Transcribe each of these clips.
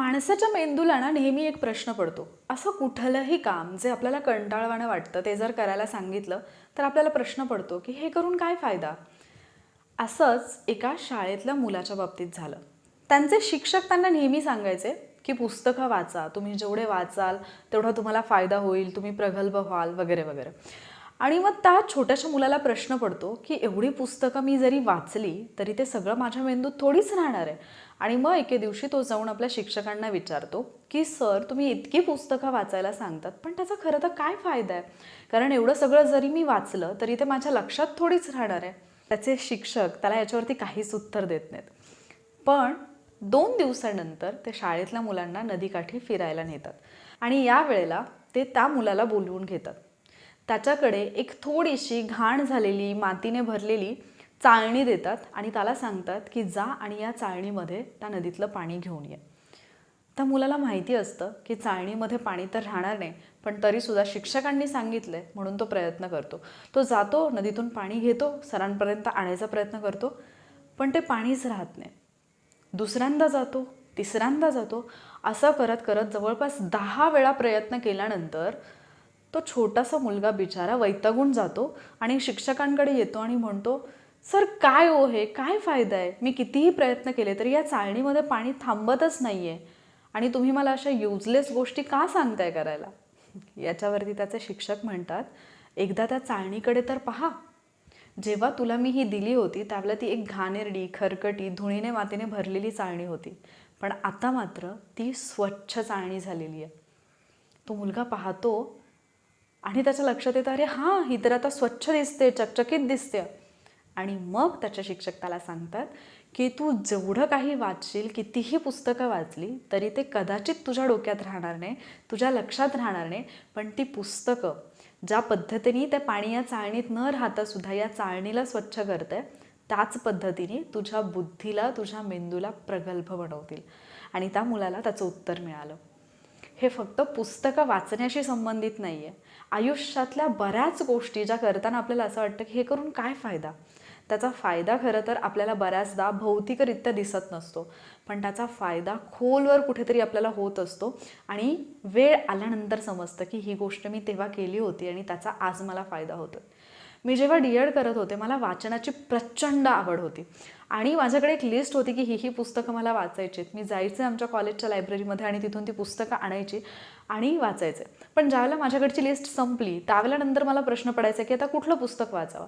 माणसाच्या मेंदूला ना नेहमी एक प्रश्न पडतो असं कुठलंही काम जे आपल्याला कंटाळवाणं वाटतं ते जर करायला सांगितलं तर आपल्याला प्रश्न पडतो की हे करून काय फायदा? असंच एका शाळेतल्या मुलाच्या बाबतीत झालं. त्यांचे शिक्षक त्यांना नेहमी सांगायचे की पुस्तकं वाचा तुम्ही जेवढे वाचाल तेवढा तुम्हाला फायदा होईल तुम्ही प्रगल्भ व्हाल वगैरे वगैरे. आणि मग त्या छोट्याशा मुलाला प्रश्न पडतो की एवढी पुस्तकं मी जरी वाचली तरी ते सगळं माझ्या मेंदूत थोडीच राहणार आहे. आणि मग एके दिवशी तो जाऊन आपल्या शिक्षकांना विचारतो की सर तुम्ही इतकी पुस्तकं वाचायला सांगतात पण त्याचा खरं तर काय फायदा आहे? कारण एवढं सगळं जरी मी वाचलं तरी ते माझ्या लक्षात थोडीच राहणार आहे. त्याचे शिक्षक त्याला याच्यावरती काहीच उत्तर देत नाहीत. पण दोन दिवसानंतर ते शाळेतल्या मुलांना नदीकाठी फिरायला नेतात. आणि या वेळेला ते त्या मुलाला बोलवून घेतात. त्याच्याकडे एक थोडीशी घाण झालेली मातीने भरलेली चाळणी देतात आणि त्याला सांगतात की जा आणि या चाळणीमध्ये त्या नदीतलं पाणी घेऊन ये. त्या मुलाला माहिती असतं की चाळणीमध्ये पाणी तर राहणार नाही पण तरीसुद्धा शिक्षकांनी सांगितलंय म्हणून तो प्रयत्न करतो. तो जातो नदीतून पाणी घेतो सरांपर्यंत आणायचा प्रयत्न करतो पण ते पाणीच राहत नाही. दुसऱ्यांदा जातो तिसऱ्यांदा जातो असं करत करत जवळपास दहा वेळा प्रयत्न केल्यानंतर तो छोटासा मुलगा बिचारा वैतागून जातो आणि शिक्षकांकडे येतो आणि म्हणतो सर काय ओ हे? काय फायदा आहे? मी कितीही प्रयत्न केले तरी या चाळणीमध्ये पाणी थांबतच नाही आहे आणि तुम्ही मला अशा युजलेस गोष्टी का सांगताय करायला? याच्यावरती त्याचे शिक्षक म्हणतात एकदा त्या चाळणीकडे तर पहा. जेव्हा तुला मी ही दिली होती त्यावेळेला ती एक घाणेरडी खरकटी धुळीने मातीने भरलेली चाळणी होती. पण आता मात्र ती स्वच्छ चाळणी झालेली आहे. तो मुलगा पाहतो आणि त्याच्या लक्षात येतं अरे हां ही तर आता स्वच्छ दिसते चकचकीत दिसते. आणि मग त्याच्या शिक्षक त्याला सांगतात की तू जेवढं काही वाचशील कितीही पुस्तकं वाचली तरी ते कदाचित तुझ्या डोक्यात राहणार नाही तुझ्या लक्षात राहणार नाही पण ती पुस्तकं ज्या पद्धतीने त्या पाणी या चाळणीत न राहता सुद्धा या चाळणीला स्वच्छ करते त्याच पद्धतीने तुझ्या बुद्धीला तुझ्या मेंदूला प्रगल्भ बनवतील. आणि त्या मुलाला त्याचं उत्तर मिळालं. हे फक्त पुस्तकं वाचण्याशी संबंधित नाही आहे आयुष्यातल्या बऱ्याच गोष्टी ज्या करताना आपल्याला असं वाटतं की हे करून काय फायदा? त्याचा फायदा खरं तर आपल्याला बऱ्याचदा भौतिकरित्या दिसत नसतो. पण त्याचा फायदा खोलवर कुठेतरी आपल्याला होत असतो. आणि वेळ आल्यानंतर समजतं की ही गोष्ट मी तेव्हा केली होती आणि त्याचा आज मला फायदा होतो मी जेव्हा डी एड करत होते मला वाचनाची प्रचंड आवड होती. आणि माझ्याकडे एक लिस्ट होती की ही ही पुस्तकं मला वाचायची आहेत मी जायचे आमच्या कॉलेजच्या लायब्ररीमध्ये आणि तिथून ती पुस्तकं आणायची आणि वाचायचे. पण ज्यावेळेला माझ्याकडची लिस्ट संपली त्यावेळेला नंतर मला प्रश्न पडायचा की आता कुठलं पुस्तक वाचावं?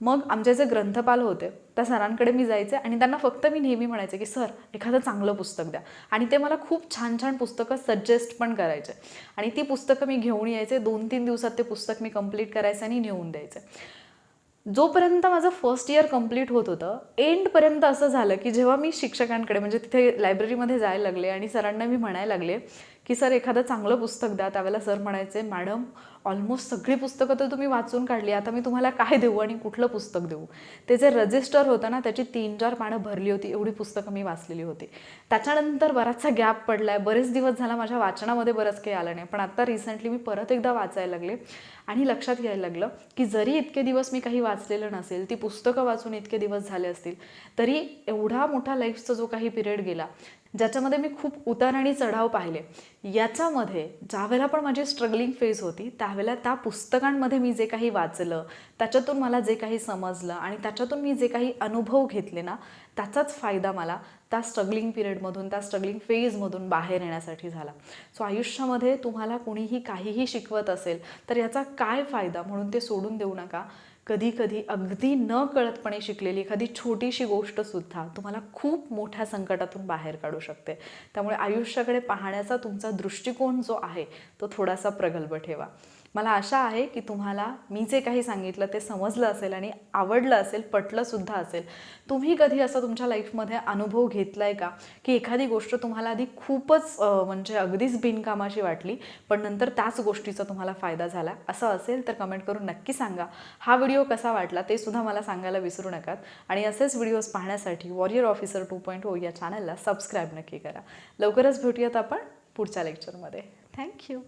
मग आमचे जे ग्रंथपाल होते त्या सरांकडे मी जायचे आणि त्यांना फक्त मी नेहमी म्हणायचे की सर एखादं चांगलं पुस्तक द्या. आणि ते मला खूप छान छान पुस्तकं सजेस्ट पण करायचे. आणि ती पुस्तकं मी घेऊन यायचे दोन तीन दिवसात ते पुस्तक मी कंप्लीट करायचं आणि नेऊन द्यायचे. जोपर्यंत माझं फर्स्ट इयर कंप्लीट होत होतं एंडपर्यंत असं झालं की जेव्हा मी शिक्षकांकडे म्हणजे तिथे लायब्ररीमध्ये जायला लागले आणि सरांना मी म्हणायला लागले की सर एखादं चांगलं पुस्तक द्या. त्यावेळेला सर म्हणायचे मॅडम ऑलमोस्ट सगळी पुस्तकं तर तुम्ही वाचून काढली. आता मी तुम्हाला काय देऊ आणि कुठलं पुस्तक देऊ? ते जे रजिस्टर होतं ना त्याची तीन चार पानं भरली होती. एवढी पुस्तकं मी वाचलेली होती. त्याच्यानंतर बराचसा गॅप पडला आहे बरेच दिवस झाला माझ्या वाचनामध्ये बरंच काही आलं नाही. पण आता रिसेंटली मी परत एकदा वाचायला लागले. आणि लक्षात यायला लागलं की जरी इतके दिवस मी काही वाचलेलं नसेल ती पुस्तकं वाचून इतके दिवस झाले असतील तरी एवढा मोठा लाईफचा जो काही पिरियड गेला ज्याच्यामध्ये मी खूप उतार आणि चढाव पाहिले. याच्यामध्ये ज्यावेळेला पण माझी स्ट्रगलिंग फेज होती त्यावेळेला त्या पुस्तकांमध्ये मी जे काही वाचलं त्याच्यातून मला जे काही समजलं आणि त्याच्यातून मी जे काही अनुभव घेतले ना त्याचाच फायदा मला त्या स्ट्रगलिंग पिरियडमधून त्या स्ट्रगलिंग फेजमधून बाहेर येण्यासाठी झाला. सो आयुष्यामध्ये तुम्हाला कुणीही काहीही शिकवत असेल तर याचा काय फायदा म्हणून ते सोडून देऊ नका. कधी कधी अगदी न कळतपणे शिकलेली एखादी छोटीशी गोष्टसुद्धा तुम्हाला खूप मोठ्या संकटातून बाहेर काढू शकते. त्यामुळे आयुष्याकडे पाहण्याचा तुमचा दृष्टिकोन जो आहे तो थोडासा प्रगल्भ ठेवा. मला आशा आहे की तुम्हाला मी जे काही सांगितलं ते समजलं असेल आणि आवडलं असेल पटलंसुद्धा असेल. तुम्ही कधी असा तुमच्या लाईफमध्ये अनुभव घेतला आहे का? की एखादी गोष्ट तुम्हाला आधी खूपच म्हणजे अगदीच बिनकामाशी वाटली पण नंतर त्याच गोष्टीचा तुम्हाला फायदा झाला? असं असेल तर कमेंट करून नक्की सांगा. हा व्हिडिओ कसा वाटला ते सुद्धा मला सांगायला विसरू नका. आणि असेच व्हिडिओज पाहण्यासाठी वॉरियर ऑफिसर टू पॉईंट हो या चॅनलला सबस्क्राईब नक्की करा. लवकरच भेटूयात आपण पुढच्या लेक्चरमध्ये थँक्यू